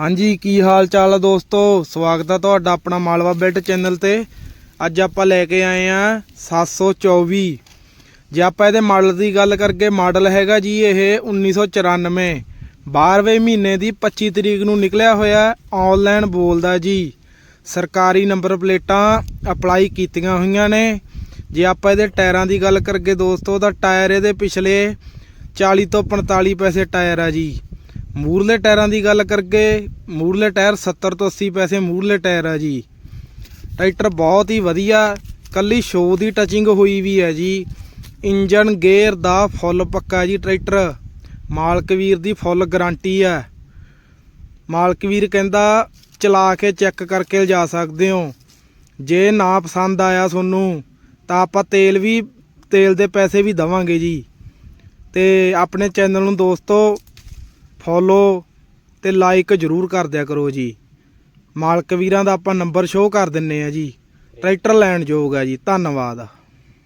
ਹਾਂਜੀ, ਕੀ ਹਾਲ ਚਾਲ ਆ ਦੋਸਤੋ? ਸਵਾਗਤ ਆ ਤੁਹਾਡਾ ਆਪਣਾ ਮਾਲਵਾ ਬਿਲਟ ਚੈਨਲ ਤੇ। ਅੱਜ ਆਪਾਂ ਲੈ ਕੇ ਆਏ ਆ 724 ਜੇ ਆਪਾਂ ਇਹਦੇ ਮਾਡਲ ਦੀ ਗੱਲ ਕਰਕੇ, ਮਾਡਲ ਹੈਗਾ ਜੀ ਇਹ 1994 12ਵੇਂ ਮਹੀਨੇ ਦੀ 25 ਤਰੀਕ ਨੂੰ ਨਿਕਲਿਆ ਹੋਇਆ, ਆਨਲਾਈਨ ਬੋਲਦਾ ਜੀ। ਸਰਕਾਰੀ ਨੰਬਰ ਪਲੇਟਾਂ ਅਪਲਾਈ ਕੀਤੀਆਂ ਹੋਈਆਂ ਨੇ। ਜੇ ਆਪਾਂ ਇਹਦੇ ਟਾਇਰਾਂ ਦੀ ਗੱਲ ਕਰਕੇ ਦੋਸਤੋ, ਤਾਂ ਟਾਇਰ ਇਹਦੇ ਪਿਛਲੇ 40 ਤੋਂ 45 ਪੈਸੇ ਟਾਇਰ ਆ ਜੀ। ਮੂਰਲੇ ਟਾਇਰਾਂ ਦੀ ਗੱਲ ਕਰਕੇ, ਮੂਰਲੇ ਟਾਇਰ 70 ਤੋਂ 80 ਪੈਸੇ ਮੂਰਲੇ ਟਾਇਰ ਆ ਜੀ। ਟਰੈਕਟਰ ਬਹੁਤ ਹੀ ਵਧੀਆ, ਕੱਲੀ ਸ਼ੋ ਦੀ ਟਚਿੰਗ ਹੋਈ ਵੀ ਹੈ ਜੀ। ਇੰਜਨ ਗੇਅਰ ਦਾ ਫੁੱਲ ਪੱਕਾ ਜੀ ਟਰੈਕਟਰ। ਮਾਲਕ ਵੀਰ ਦੀ ਫੁੱਲ ਗਾਰੰਟੀ ਹੈ ਮਾਲਕ ਵੀਰ ਕਹਿੰਦਾ, ਚਲਾ ਕੇ ਚੈੱਕ ਕਰਕੇ ਲਿਜਾ ਸਕਦੇ ਹੋ। ਜੇ ਨਾ ਪਸੰਦ ਆਇਆ ਤੁਹਾਨੂੰ, ਤਾਂ ਆਪਾਂ ਤੇਲ ਵੀ, ਤੇਲ ਦੇ ਪੈਸੇ ਵੀ ਦਵਾਂਗੇ ਜੀ। ਤੇ ਆਪਣੇ ਚੈਨਲ ਨੂੰ ਦੋਸਤੋ ਫੋਲੋ ਤੇ ਲਾਈਕ ਜਰੂਰ ਕਰ ਦਿਆ ਕਰੋ ਜੀ। ਮਾਲਕ ਵੀਰਾਂ ਦਾ ਆਪਾਂ ਨੰਬਰ ਸ਼ੋਅ ਕਰ ਦਿੰਨੇ ਆ ਜੀ। ਟਰੈਕਟਰ ਲੈਣ ਯੋਗ ਆ ਜੀ। ਧੰਨਵਾਦ।